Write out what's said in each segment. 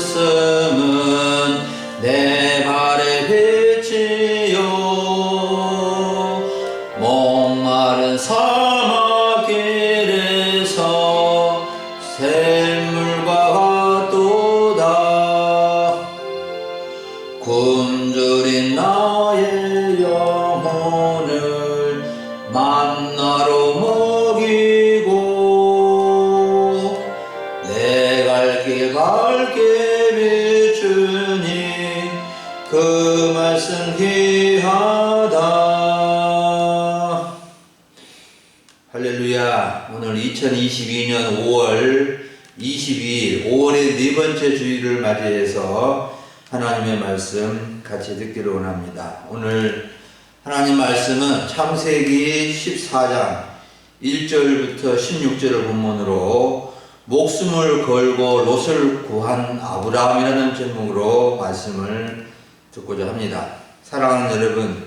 말씀은 내 할렐루야 오늘 2022년 5월 22일 5월의 네 번째 주일을 맞이해서 하나님의 말씀 같이 듣기를 원합니다. 오늘 하나님 말씀은 창세기 14장 1절부터 16절을 본문으로 목숨을 걸고 롯을 구한 아브라함이라는 제목으로 말씀을 듣고자 합니다. 사랑하는 여러분,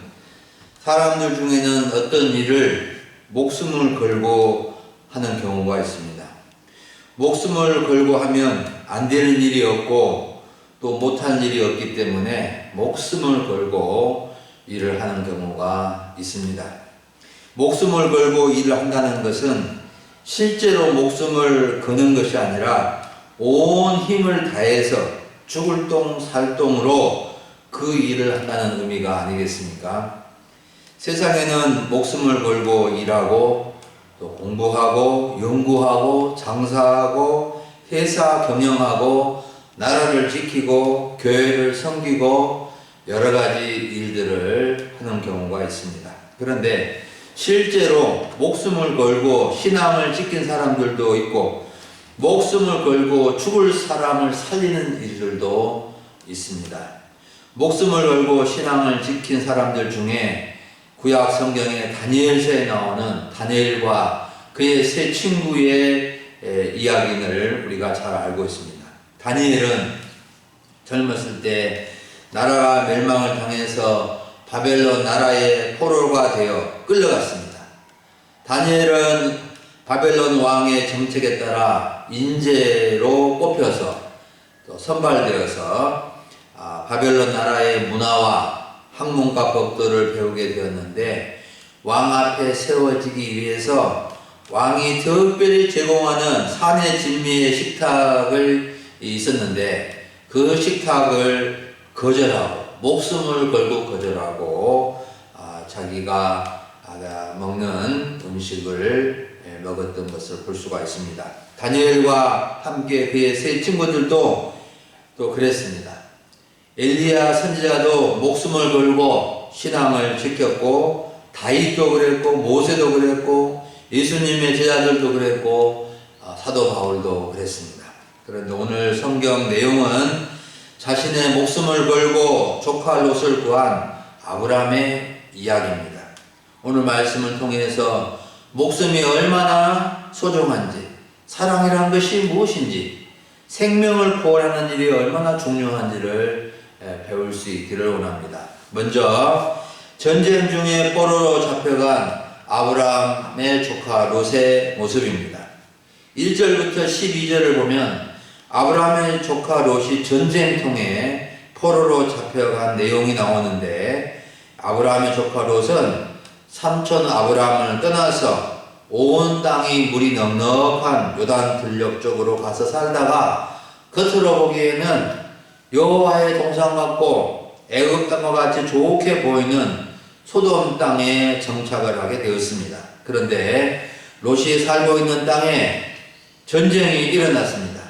사람들 중에는 어떤 일을 목숨을 걸고 하는 경우가 있습니다. 목숨을 걸고 하면 안 되는 일이 없고 또 못한 일이 없기 때문에 목숨을 걸고 일을 하는 경우가 있습니다. 목숨을 걸고 일을 한다는 것은 실제로 목숨을 거는 것이 아니라 온 힘을 다해서 죽을 똥 살 똥으로 그 일을 한다는 의미가 아니겠습니까? 세상에는 목숨을 걸고 일하고 또 공부하고 연구하고 장사하고 회사 경영하고 나라를 지키고 교회를 섬기고 여러 가지 일들을 하는 경우가 있습니다. 그런데 실제로 목숨을 걸고 신앙을 지킨 사람들도 있고 목숨을 걸고 죽을 사람을 살리는 일들도 있습니다. 목숨을 걸고 신앙을 지킨 사람들 중에 구약 성경의 다니엘서에 나오는 다니엘과 그의 세 친구의 에, 이야기를 우리가 잘 알고 있습니다. 다니엘은 젊었을 때 나라가 멸망을 당해서 바벨론 나라의 포로가 되어 끌려갔습니다. 다니엘은 바벨론 왕의 정책에 따라 인재로 뽑혀서 또 선발되어서 아, 바벨론 나라의 문화와 학문과 법도를 배우게 되었는데 왕 앞에 세워지기 위해서 왕이 특별히 제공하는 산의 진미의 식탁을 있었는데 그 식탁을 거절하고 목숨을 걸고 거절하고 아, 자기가 아, 먹는 음식을 예, 먹었던 것을 볼 수가 있습니다. 다니엘과 함께 그의 세 친구들도 또 그랬습니다. 엘리야 선지자도 목숨을 걸고 신앙을 지켰고 다윗도 그랬고 모세도 그랬고 예수님의 제자들도 그랬고 아, 사도 바울도 그랬습니다. 그런데 오늘 성경 내용은 자신의 목숨을 걸고 조카 롯을 구한 아브라함의 이야기입니다. 오늘 말씀을 통해서 목숨이 얼마나 소중한지, 사랑이란 것이 무엇인지, 생명을 구원하는 일이 얼마나 중요한지를 예, 배울 수 있기를 원합니다. 먼저 전쟁 중에 포로로 잡혀간 아브라함의 조카 롯의 모습입니다. 1절부터 12절을 보면 아브라함의 조카 롯이 전쟁통에 포로로 잡혀간 내용이 나오는데 아브라함의 조카 롯은 삼촌 아브라함을 떠나서 온 땅이 물이 넉넉한 요단 들녘 쪽으로 가서 살다가 겉으로 보기에는 여호와의 동상 같고 애굽 땅과 같이 좋게 보이는 소돔 땅에 정착을 하게 되었습니다. 그런데 롯이 살고 있는 땅에 전쟁이 일어났습니다.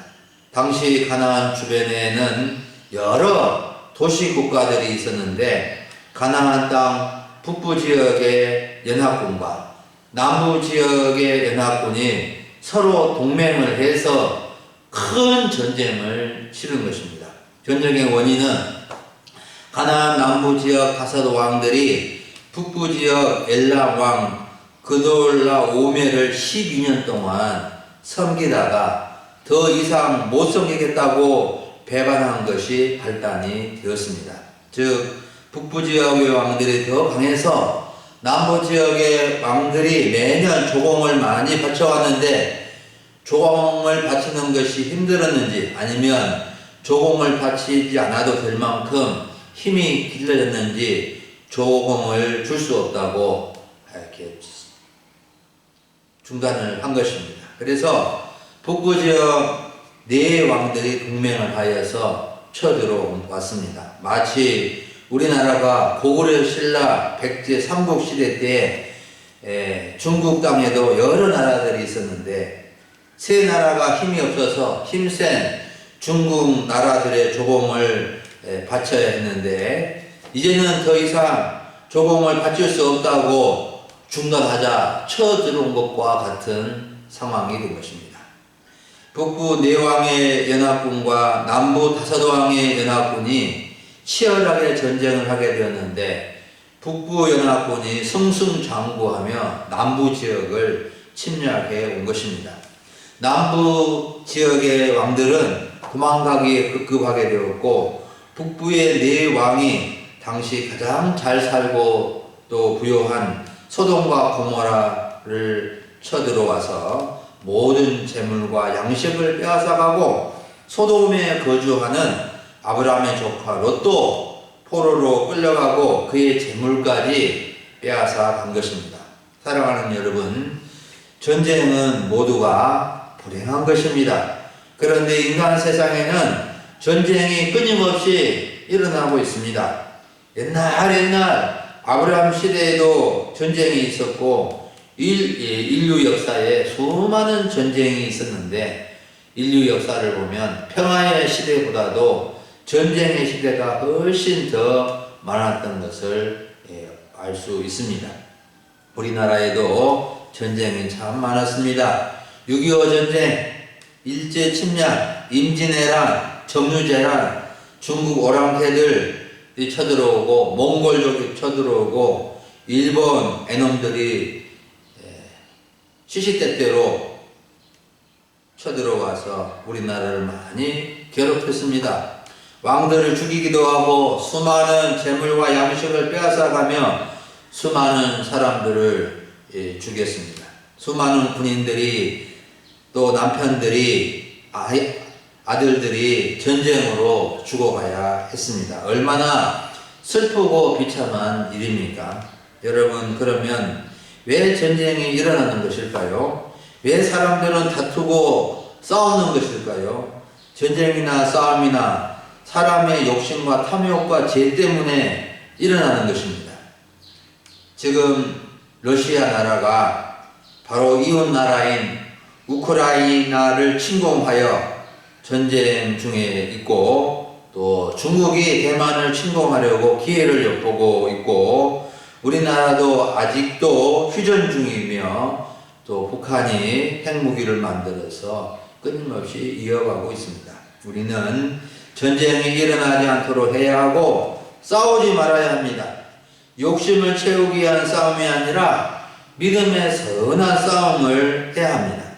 당시 가나안 주변에는 여러 도시 국가들이 있었는데 가나안 땅 북부 지역의 연합군과 남부 지역의 연합군이 서로 동맹을 해서 큰 전쟁을 치른 것입니다. 전쟁의 원인은 가나안 남부 지역 가사도 왕들이 북부 지역 엘람 왕 그돌라 오메를 12년 동안 섬기다가 더 이상 못 섬기겠다고 배반한 것이 발단이 되었습니다. 즉 북부 지역의 왕들이 더 강해서 남부 지역의 왕들이 매년 조공을 많이 바쳐왔는데 조공을 바치는 것이 힘들었는지 아니면 조공을 바치지 않아도 될 만큼 힘이 길러졌는지 조공을 줄 수 없다고 이렇게 중단을 한 것입니다. 그래서 북부 지역 네 왕들이 동맹을 하여서 쳐들어왔습니다. 마치 우리나라가 고구려 신라 백제 삼국 시대 때 에, 중국 땅에도 여러 나라들이 있었는데 세 나라가 힘이 없어서 힘센 중국 나라들의 조공을 에, 바쳐야 했는데 이제는 더 이상 조공을 바칠 수 없다고 중단하자 쳐들어온 것과 같은 상황이 된 것입니다. 북부 내왕의 연합군과 남부 다사도왕의 연합군이 치열하게 전쟁을 하게 되었는데 북부 연합군이 승승장구하며 남부 지역을 침략해 온 것입니다. 남부 지역의 왕들은 도망가기에 급급하게 되었고 북부의 네 왕이 당시 가장 잘 살고 또 부요한 소돔과 고모라를 쳐들어와서 모든 재물과 양식을 빼앗아가고 소돔에 거주하는 아브라함의 조카 롯도 포로로 끌려가고 그의 재물까지 빼앗아 간 것입니다. 사랑하는 여러분, 전쟁은 모두가 불행한 것입니다. 그런데 인간 세상에는 전쟁이 끊임없이 일어나고 있습니다. 옛날 옛날 아브라함 시대에도 전쟁이 있었고 일, 예, 인류 역사에 수많은 전쟁이 있었는데 인류 역사를 보면 평화의 시대보다도 전쟁의 시대가 훨씬 더 많았던 것을 예, 알수 있습니다. 우리나라에도 전쟁이 참 많았습니다. 6.25 전쟁, 일제 침략, 임진왜란, 정유재란, 중국 오랑캐들이 쳐들어오고 몽골족이 쳐들어오고 일본 애놈들이 예, 시시때때로 쳐들어와서 우리나라를 많이 괴롭혔습니다. 왕들을 죽이기도 하고 수많은 재물과 양식을 빼앗아가며 수많은 사람들을 예, 죽였습니다. 수많은 군인들이 또 남편들이 아이, 아들들이 전쟁으로 죽어가야 했습니다. 얼마나 슬프고 비참한 일입니까? 여러분 그러면 왜 전쟁이 일어나는 것일까요? 왜 사람들은 다투고 싸우는 것일까요? 전쟁이나 싸움이나 사람의 욕심과 탐욕과 죄 때문에 일어나는 것입니다. 지금 러시아 나라가 바로 이웃 나라인 우크라이나를 침공하여 전쟁 중에 있고 또 중국이 대만을 침공하려고 기회를 엿보고 있고 우리나라도 아직도 휴전 중이며 또 북한이 핵무기를 만들어서 끊임없이 이어가고 있습니다. 우리는 전쟁이 일어나지 않도록 해야 하고 싸우지 말아야 합니다. 욕심을 채우기 위한 싸움이 아니라 믿음의 선한 싸움을 해야 합니다.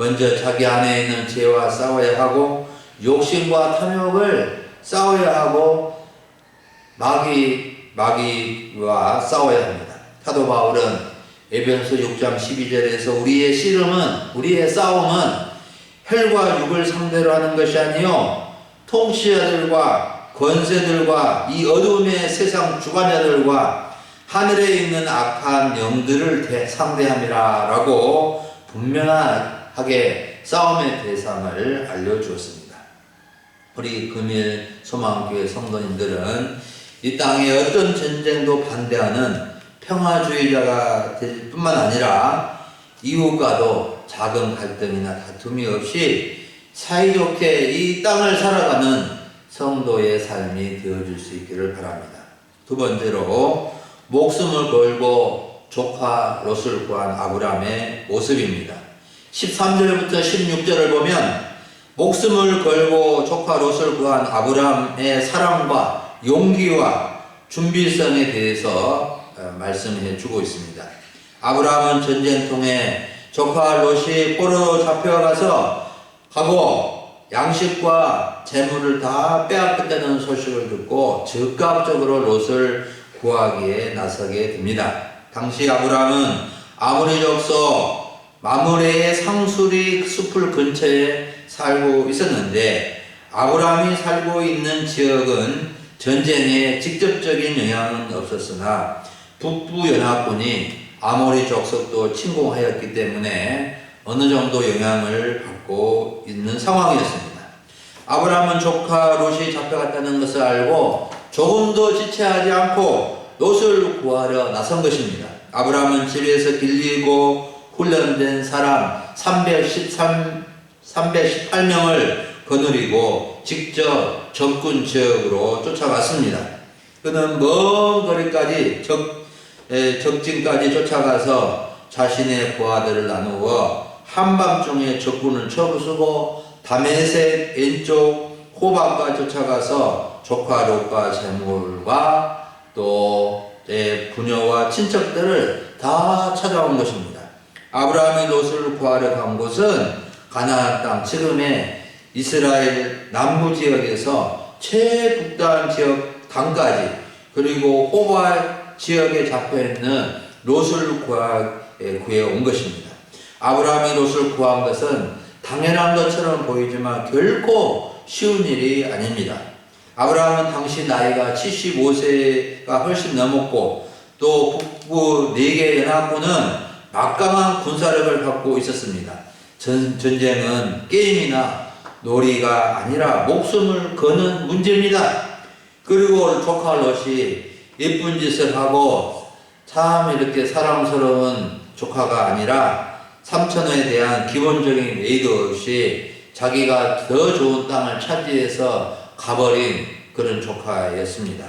먼저 자기 안에 있는 죄와 싸워야 하고 욕심과 탐욕을 싸워야 하고 마귀 마귀와 싸워야 합니다. 사도 바울은 에베소 6장 12절에서 우리의 씨름은 우리의 싸움은 혈과 육을 상대로 하는 것이 아니요 통치자들과 권세들과 이 어둠의 세상 주관자들과 하늘에 있는 악한 영들을 대- 상대함이라라고 분명 하게 싸움의 대상을 알려주었습니다. 우리 금일 소망교회 성도님들은 이 땅에 어떤 전쟁도 반대하는 평화주의자가 될 뿐만 아니라 이웃과도 작은 갈등이나 다툼이 없이 사이좋게 이 땅을 살아가는 성도의 삶이 되어줄 수 있기를 바랍니다. 두 번째로 목숨을 걸고 조카 롯을 구한 아브라함의 모습입니다. 13절부터 16절을 보면 목숨을 걸고 조카 롯을 구한 아브라함의 사랑과 용기와 준비성에 대해서 어, 말씀해 주고 있습니다. 아브라함은 전쟁통에 조카 롯이 포로로 잡혀가서 가고 양식과 재물을 다 빼앗겼다는 소식을 듣고 즉각적으로 롯을 구하기에 나서게 됩니다. 당시 아브라함은 아무리 적서 마므레의 상수리 숲을 근처에 살고 있었는데 아브라함이 살고 있는 지역은 전쟁에 직접적인 영향은 없었으나 북부 연합군이 아모리 족속도 침공하였기 때문에 어느 정도 영향을 받고 있는 상황이었습니다. 아브라함은 조카 롯이 잡혀갔다는 것을 알고 조금도 지체하지 않고 롯을 구하려 나선 것입니다. 아브라함은 집에서 빌리고 훈련된 사람 313, 318명을 거느리고 직접 적군 지역으로 쫓아갔습니다. 그는 먼 거리까지 적, 에, 적진까지 쫓아가서 자신의 부하들을 나누어 한밤중에 적군을 쳐부수고 다메섹 왼쪽 호박과 쫓아가서 조카 롯과 재물과 또 예, 부녀와 친척들을 다 찾아온 것입니다. 아브라함이 롯을 구하러 간 곳은 가나안 땅 지금의 이스라엘 남부 지역에서 최북단 지역 강까지 그리고 호바 지역에 잡혀 있는 롯을 구해 온 것입니다. 아브라함이 롯을 구한 것은 당연한 것처럼 보이지만 결코 쉬운 일이 아닙니다. 아브라함은 당시 나이가 75세가 훨씬 넘었고 또 북부 4개 연합군은 막강한 군사력을 갖고 있었습니다. 전, 전쟁은 게임이나 놀이가 아니라 목숨을 거는 문제입니다. 그리고 조카 롯이 예쁜 짓을 하고 참 이렇게 사랑스러운 조카가 아니라 삼천에 대한 기본적인 예의도 없이 자기가 더 좋은 땅을 차지해서 가버린 그런 조카였습니다.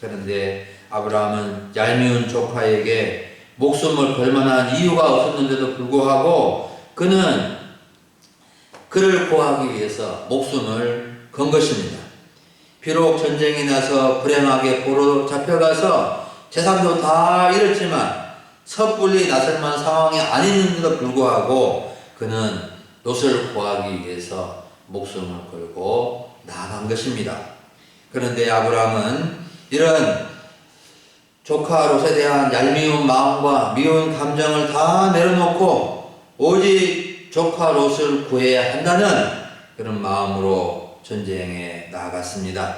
그런데 아브라함은 얄미운 조카에게 목숨을 걸 만한 이유가 없었는데도 불구하고 그는 그를 구하기 위해서 목숨을 건 것입니다. 비록 전쟁이 나서 불행하게 포로 잡혀가서 재산도 다 잃었지만 섣불리 나설만 상황이 아닌데도 불구하고 그는 롯을 구하기 위해서 목숨을 걸고 나아간 것입니다. 그런데 아브라함은 이런 조카 롯에 대한 얄미운 마음과 미운 감정을 다 내려놓고 오직 조카 롯을 구해야 한다는 그런 마음으로 전쟁에 나아갔습니다.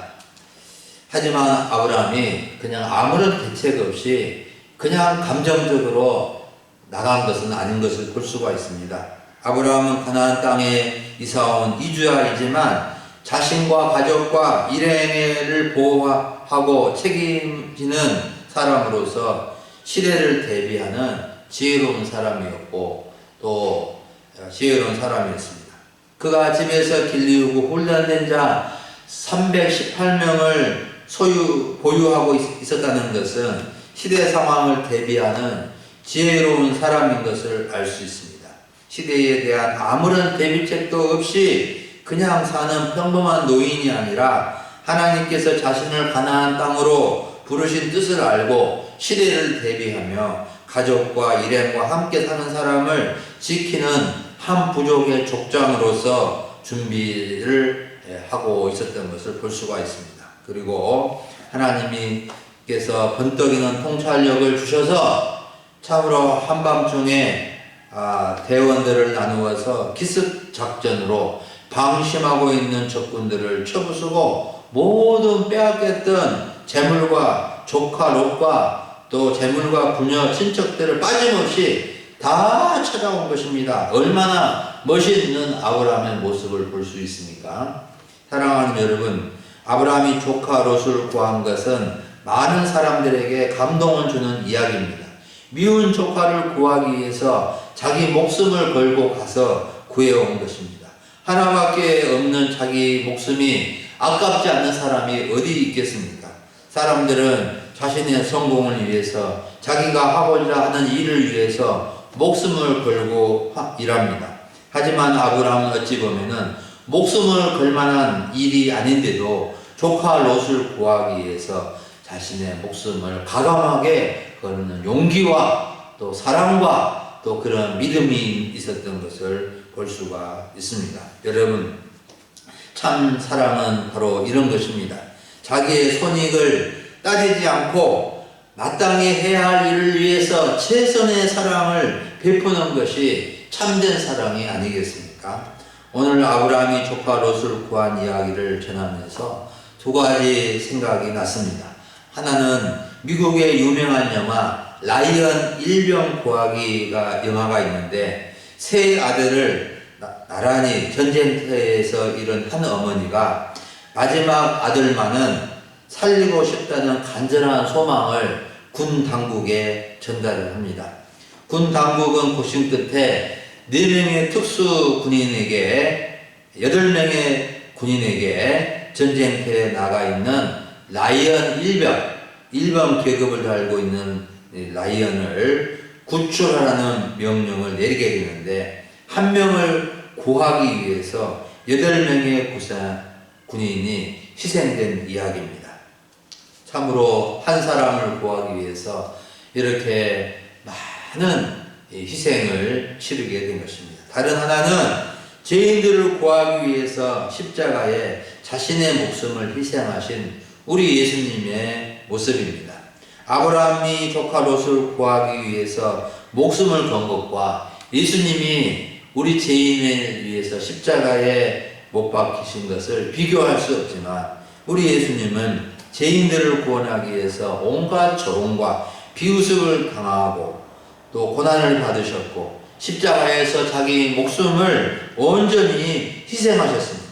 하지만 아브라함이 그냥 아무런 대책 없이 그냥 감정적으로 나간 것은 아닌 것을 볼 수가 있습니다. 아브라함은 가나안 땅에 이사온 이주야이지만 자신과 가족과 일행을 보호하고 책임지는 사람으로서 시대를 대비하는 지혜로운 사람이었고 또 지혜로운 사람이었습니다. 그가 집에서 길리우고 훈련된 자 318명을 소유 보유하고 있- 있었다는 것은 시대 상황을 대비하는 지혜로운 사람인 것을 알 수 있습니다. 시대에 대한 아무런 대비책도 없이 그냥 사는 평범한 노인이 아니라 하나님께서 자신을 가나안 땅으로 부르신 뜻을 알고 시대를 대비하며 가족과 일행과 함께 사는 사람을 지키는 한 부족의 족장으로서 준비를 예, 하고 있었던 것을 볼 수가 있습니다. 그리고 하나님께서 번떡이는 통찰력을 주셔서 참으로 한밤중에 아, 대원들을 나누어서 기습 작전으로 방심하고 있는 적군들을 쳐부수고 모든 빼앗겼던 재물과 조카 롯과 또 재물과 부녀 친척들을 빠짐없이 다 찾아온 것입니다. 얼마나 멋있는 아브라함의 모습을 볼 수 있습니까? 사랑하는 여러분, 아브라함이 조카 롯을 구한 것은 많은 사람들에게 감동을 주는 이야기입니다. 미운 조카를 구하기 위해서 자기 목숨을 걸고 가서 구해온 것입니다. 하나밖에 없는 자기 목숨이 아깝지 않는 사람이 어디 있겠습니까? 사람들은 자신의 성공을 위해서 자기가 하고자 하는 일을 위해서 목숨을 걸고 하- 일합니다. 하지만 아브라함은 어찌 보면은 목숨을 걸 만한 일이 아닌데도 조카 롯을 구하기 위해서 자신의 목숨을 가감하게 거는 용기와 또 사랑과 또 그런 믿음이 있었던 것을 볼 수가 있습니다. 여러분, 참 사랑은 바로 이런 것입니다. 자기의 손익을 따지지 않고 마땅히 해야 할 일을 위해서 최선의 사랑을 베푸는 것이 참된 사랑이 아니겠습니까? 오늘 아브라함이 조카 롯을 구한 이야기를 전하면서 두 가지 생각이 났습니다. 하나는 미국의 유명한 영화 라이언 일병 구하기가 영화가 있는데 세 아들을 나- 나란히 전쟁터에서 잃은 한 어머니가 마지막 아들만은 살리고 싶다는 간절한 소망을 군 당국에 전달을 합니다. 군 당국은 고심 끝에 4명의 특수 군인에게 8명의 군인에게 전쟁터에 나가 있는 라이언 1병, 1병 계급을 달고 있는 이 라이언을 구출하라는 명령을 내리게 되는데 한 명을 구하기 위해서 8명의 구사 군인이 희생된 이야기입니다. 참으로 한 사람을 구하기 위해서 이렇게 많은 이 희생을 치르게 된 것입니다. 다른 하나는 죄인들을 구하기 위해서 십자가에 자신의 목숨을 희생하신 우리 예수님의 모습입니다. 아브라함이 조카 롯을 구하기 위해서 목숨을 건 것과 예수님이 우리 죄인을 위해서 십자가에 못 박히신 것을 비교할 수 없지만 우리 예수님은 죄인들을 구원하기 위해서 온갖 조롱과 비웃음을 당하고 또 고난을 받으셨고 십자가에서 자기 목숨을 온전히 희생하셨습니다.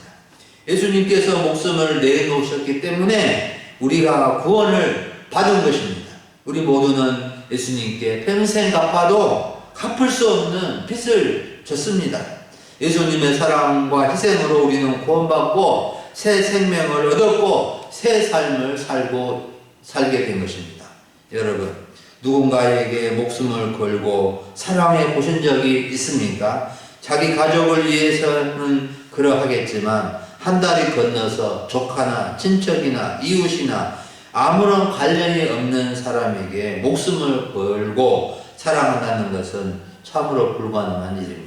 예수님께서 목숨을 내놓으셨기 때문에 우리가 구원을 받은 것입니다. 우리 모두는 예수님께 평생 갚아도 갚을 수 없는 빚을 졌습니다. 예수님의 사랑과 희생으로 우리는 구원받고 새 생명을 얻었고 새 삶을 살고 살게 된 것입니다. 여러분, 누군가에게 목숨을 걸고 사랑해 보신 적이 있습니까? 자기 가족을 위해서는 그러하겠지만 한 달이 건너서 조카나 친척이나 이웃이나 아무런 관련이 없는 사람에게 목숨을 걸고 사랑한다는 것은 참으로 불가능한 일입니다.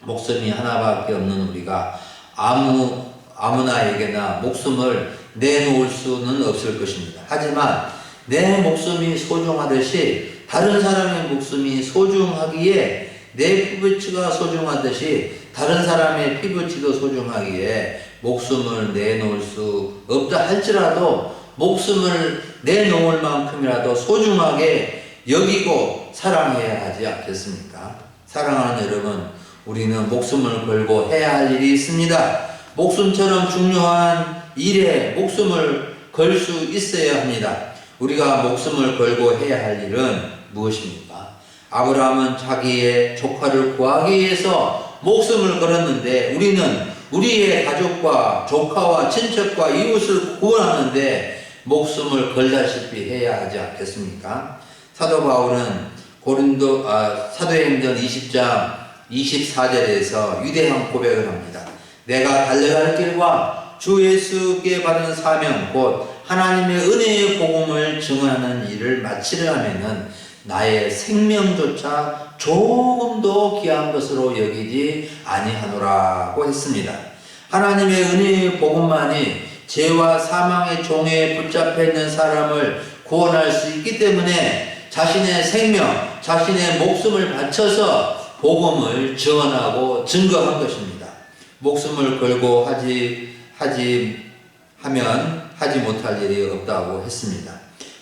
목숨이 하나밖에 없는 우리가 아무 아무나에게나 목숨을 내놓을 수는 없을 것입니다. 하지만 내 목숨이 소중하듯이 다른 사람의 목숨이 소중하기에 내 피부치가 소중하듯이 다른 사람의 피부치도 소중하기에 목숨을 내놓을 수 없다 할지라도 목숨을 내놓을 만큼이라도 소중하게 여기고 사랑해야 하지 않겠습니까? 사랑하는 여러분, 우리는 목숨을 걸고 해야 할 일이 있습니다. 목숨처럼 중요한 일에 목숨을 걸 수 있어야 합니다. 우리가 목숨을 걸고 해야 할 일은 무엇입니까? 아브라함은 자기의 조카를 구하기 위해서 목숨을 걸었는데 우리는 우리의 가족과 조카와 친척과 이웃을 구원하는데 목숨을 걸다시피 해야 하지 않겠습니까? 사도 바울은 고린도 아, 사도행전 20장 24절에서 위대한 고백을 합니다. 내가 달려갈 길과 주 예수께 받은 사명 곧 하나님의 은혜의 복음을 증언하는 일을 마치려 하면은 나의 생명조차 조금도 귀한 것으로 여기지 아니하노라고 했습니다. 하나님의 은혜의 복음만이 죄와 사망의 종에 붙잡혀 있는 사람을 구원할 수 있기 때문에 자신의 생명, 자신의 목숨을 바쳐서 복음을 증언하고 증거한 것입니다. 목숨을 걸고 하지 하지 하면 하지 못할 일이 없다고 했습니다.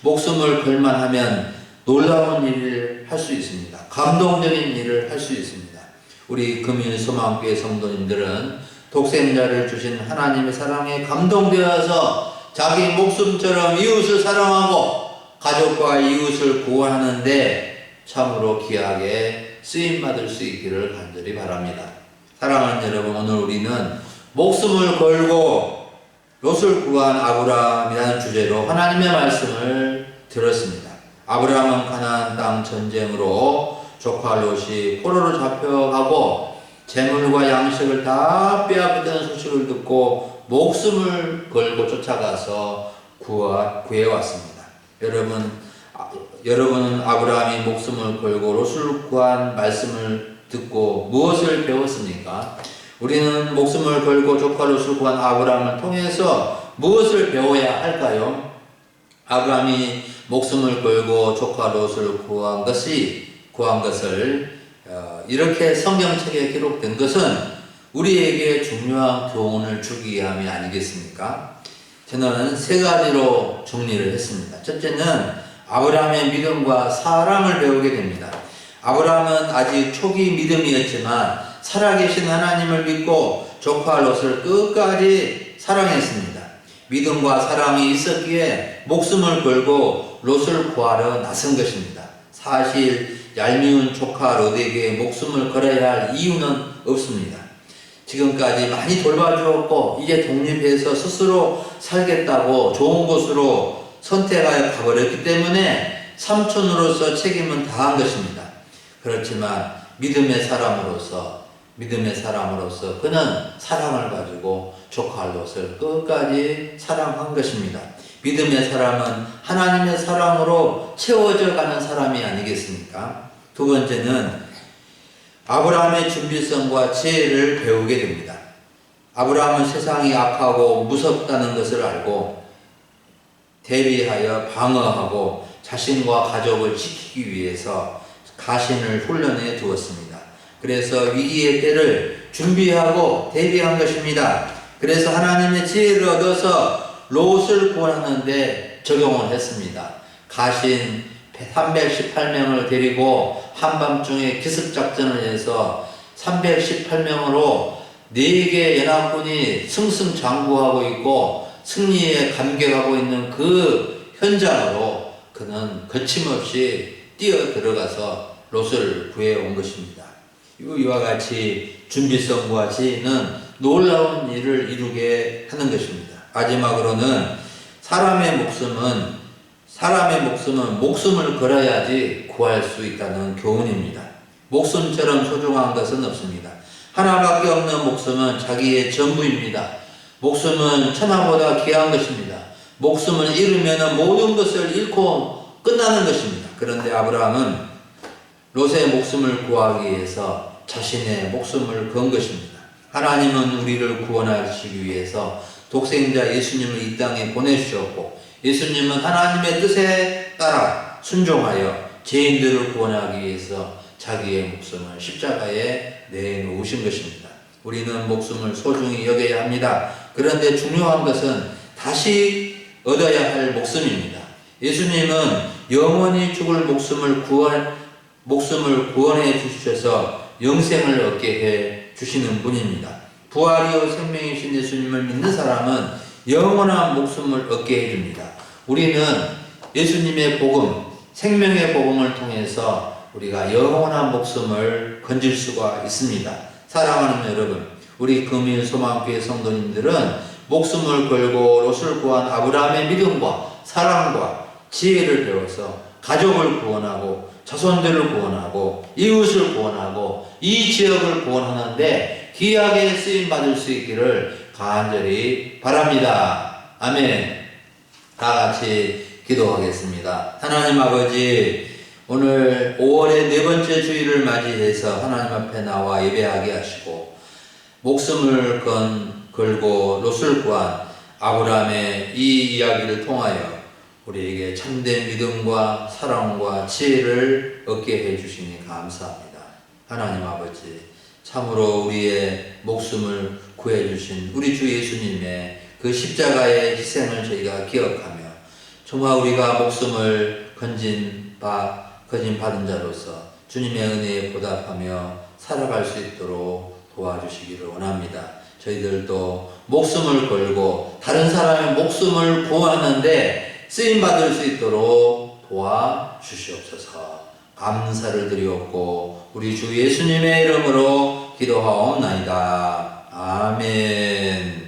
목숨을 걸만 하면 놀라운 일을 할 수 있습니다. 감동적인 일을 할 수 있습니다. 우리 금일 소망교회 성도님들은 독생자를 주신 하나님의 사랑에 감동되어서 자기 목숨처럼 이웃을 사랑하고 가족과 이웃을 구원하는데 참으로 귀하게 쓰임 받을 수 있기를 간절히 바랍니다. 사랑하는 여러분, 오늘 우리는 목숨을 걸고 롯을 구한 아브라함이라는 주제로 하나님의 말씀을 들었습니다. 아브라함은 가나안 땅 전쟁으로 조카 롯이 포로로 잡혀가고 재물과 양식을 다 빼앗겼다는 소식을 듣고 목숨을 걸고 쫓아가서 구해왔습니다. 여러분, 아, 여러분은 아브라함이 목숨을 걸고 롯을 구한 말씀을 듣고 무엇을 배웠습니까? 우리는 목숨을 걸고 조카 롯을 구한 아브라함을 통해서 무엇을 배워야 할까요? 아브라함이 목숨을 걸고 조카 롯을 구한 것이 구한 것을 어, 이렇게 성경책에 기록된 것은 우리에게 중요한 교훈을 주기 위함이 아니겠습니까? 저는 세 가지로 정리를 했습니다. 첫째는 아브라함의 믿음과 사랑을 배우게 됩니다. 아브라함은 아직 초기 믿음이었지만 살아계신 하나님을 믿고 조카 롯을 끝까지 사랑했습니다. 믿음과 사랑이 있었기에 목숨을 걸고 롯을 구하러 나선 것입니다. 사실 얄미운 조카 롯에게 목숨을 걸어야 할 이유는 없습니다. 지금까지 많이 돌봐주었고 이제 독립해서 스스로 살겠다고 좋은 곳으로 선택하여 가버렸기 때문에 삼촌으로서 책임은 다한 것입니다. 그렇지만 믿음의 사람으로서 믿음의 사람으로서 그는 사랑을 가지고 조카 롯을 끝까지 사랑한 것입니다. 믿음의 사람은 하나님의 사랑으로 채워져 가는 사람이 아니겠습니까? 두 번째는 아브라함의 준비성과 지혜를 배우게 됩니다. 아브라함은 세상이 악하고 무섭다는 것을 알고 대비하여 방어하고 자신과 가족을 지키기 위해서 가신을 훈련해 두었습니다. 그래서 위기의 때를 준비하고 대비한 것입니다. 그래서 하나님의 지혜를 얻어서 롯을 구원하는데 적용을 했습니다. 가신 318명을 데리고 한밤중에 기습작전을 해서 318명으로 4개 연합군이 승승장구하고 있고 승리에 감격하고 있는 그 현장으로 그는 거침없이 뛰어 들어가서 롯을 구해온 것입니다. 이와 같이 준비성과 지혜는 놀라운 일을 이루게 하는 것입니다. 마지막으로는 사람의 목숨은 사람의 목숨은 목숨을 걸어야지 구할 수 있다는 교훈입니다. 목숨처럼 소중한 것은 없습니다. 하나밖에 없는 목숨은 자기의 전부입니다. 목숨은 천하보다 귀한 것입니다. 목숨을 잃으면 모든 것을 잃고 끝나는 것입니다. 그런데 아브라함은 롯의 목숨을 구하기 위해서 자신의 목숨을 건 것입니다. 하나님은 우리를 구원하시기 위해서 독생자 예수님을 이 땅에 보내주셨고 예수님은 하나님의 뜻에 따라 순종하여 죄인들을 구원하기 위해서 자기의 목숨을 십자가에 내놓으신 것입니다. 우리는 목숨을 소중히 여겨야 합니다. 그런데 중요한 것은 다시 얻어야 할 목숨입니다. 예수님은 영원히 죽을 목숨을 구원, 목숨을 구원해 주셔서 영생을 얻게 해 주시는 분입니다. 부활이요 생명이신 예수님을 믿는 사람은 영원한 목숨을 얻게 해줍니다. 우리는 예수님의 복음, 생명의 복음을 통해서 우리가 영원한 목숨을 건질 수가 있습니다. 사랑하는 여러분, 우리 금일 소망교회 성도님들은 목숨을 걸고 롯을 구한 아브라함의 믿음과 사랑과 지혜를 배워서 가족을 구원하고 자손들을 구원하고 이웃을 구원하고 이 지역을 구원하는데 귀하게 쓰임 받을 수 있기를 간절히 바랍니다. 아멘. 다 같이 기도하겠습니다. 하나님 아버지, 오늘 5월의 네 번째 주일을 맞이해서 하나님 앞에 나와 예배하게 하시고, 목숨을 건, 걸고 롯을 구한 아브라함의 이 이야기를 통하여 우리에게 참된 믿음과 사랑과 지혜를 얻게 해주시니 감사합니다. 하나님 아버지, 참으로 우리의 목숨을 구해주신 우리 주 예수님의 그 십자가의 희생을 저희가 기억하며 정말 우리가 목숨을 건진 바, 건진 받은 자로서 주님의 은혜에 보답하며 살아갈 수 있도록 도와주시기를 원합니다. 저희들도 목숨을 걸고 다른 사람의 목숨을 구하는데 쓰임 받을 수 있도록 도와주시옵소서. 감사를 드리옵고 우리 주 예수님의 이름으로 기도하옵나이다. 아멘.